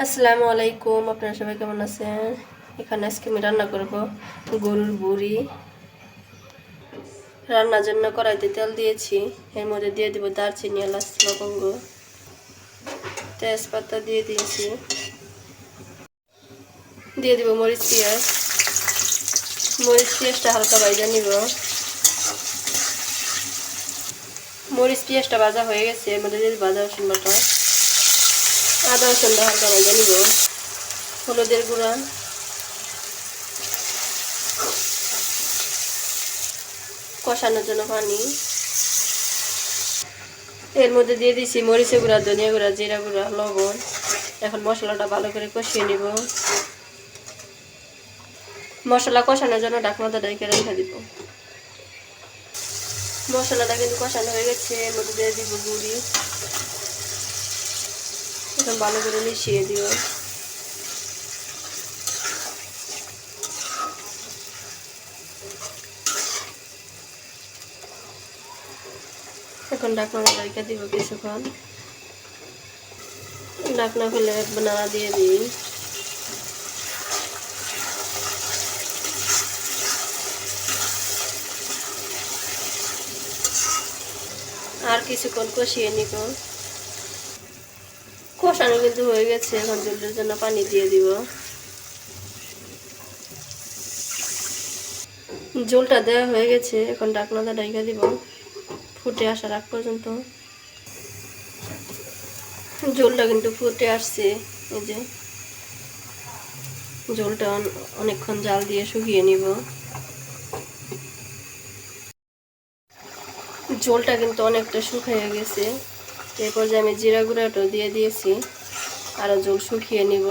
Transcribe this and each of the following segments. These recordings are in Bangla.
আসসালামু আলাইকুম, আপনারা সবাই কেমন আছেন? এখানে আজকে আমি রান্না করব গরুর বুড়ি। রান্নার জন্য কড়াইতে তেল দিয়েছি, এর মধ্যে দিয়ে দিব দারচিনি, এলাচ, লবঙ্গ, তেজপাতা দিয়ে দিয়েছি। দিয়ে দিব মরিচ পেঁয়াজ। মরিচ পেঁয়াজটা হালকা ভাজা নিব। মরিচ পেঁয়াজটা ভাজা হয়ে গেছে, এর মধ্যে দিয়ে রসুন বাটা। আদা রসুনটা হালকা ভাজা নিব। হলুদের গুঁড়া। কষানোর জন্য পানি। এর মধ্যে দিয়ে দিছি মরিচের গুঁড়া, ধনিয়া গুঁড়া, জিরা গুঁড়া, লবণ। এখন মশলাটা ভালো করে কষিয়ে নিব। মশলা কষানোর জন্য ডাকনাটা ডাইকে রেখে দিব। মশলাটা কিন্তু কষানো হয়ে গেছে, এর মধ্যে দিয়ে দিব গুড়ি। ভালো করে মিশিয়ে দিও। এখন ডাকনা রেখে দিব কিছুক্ষণ। ডাকনা একবার নাড়া দিয়ে দিই। আর কিছুক্ষণ কষিয়ে নিব। কষানো কিন্তু হয়ে গেছে, এখন জলের জন্য পানি দিয়ে দিব। জলটা দেওয়া হয়ে গেছে, এখন ডাকনাটা ডাইকা দিব। ফুটে আসার আগ পর্যন্ত। জলটা কিন্তু ফুটে আসছে, এই যে। জলটা অনেকক্ষণ জাল দিয়ে শুকিয়ে নিব। জলটা কিন্তু অনেকটা শুকিয়ে গেছে। এরপর যে আমি জিরা গুঁড়াটা দিয়ে দিয়েছি আরও জল শুকিয়ে নিব।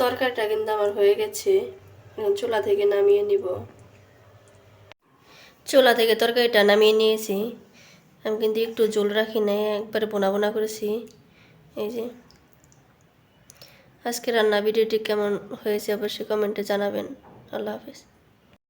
তরকারিটা কিন্তু আমার হয়ে গেছে এখন চুলা থেকে নামিয়ে নিব। চুলা থেকে তরকারিটা নামিয়ে নিয়েছি। আমি কিন্তু একটু জল রাখি নাই, একবারে বোনা বোনা করেছি। এই যে। আজকে রান্না ভিডিওটি কেমন হয়েছে অবশ্যই কমেন্টে জানাবেন। আল্লাহ হাফেজ।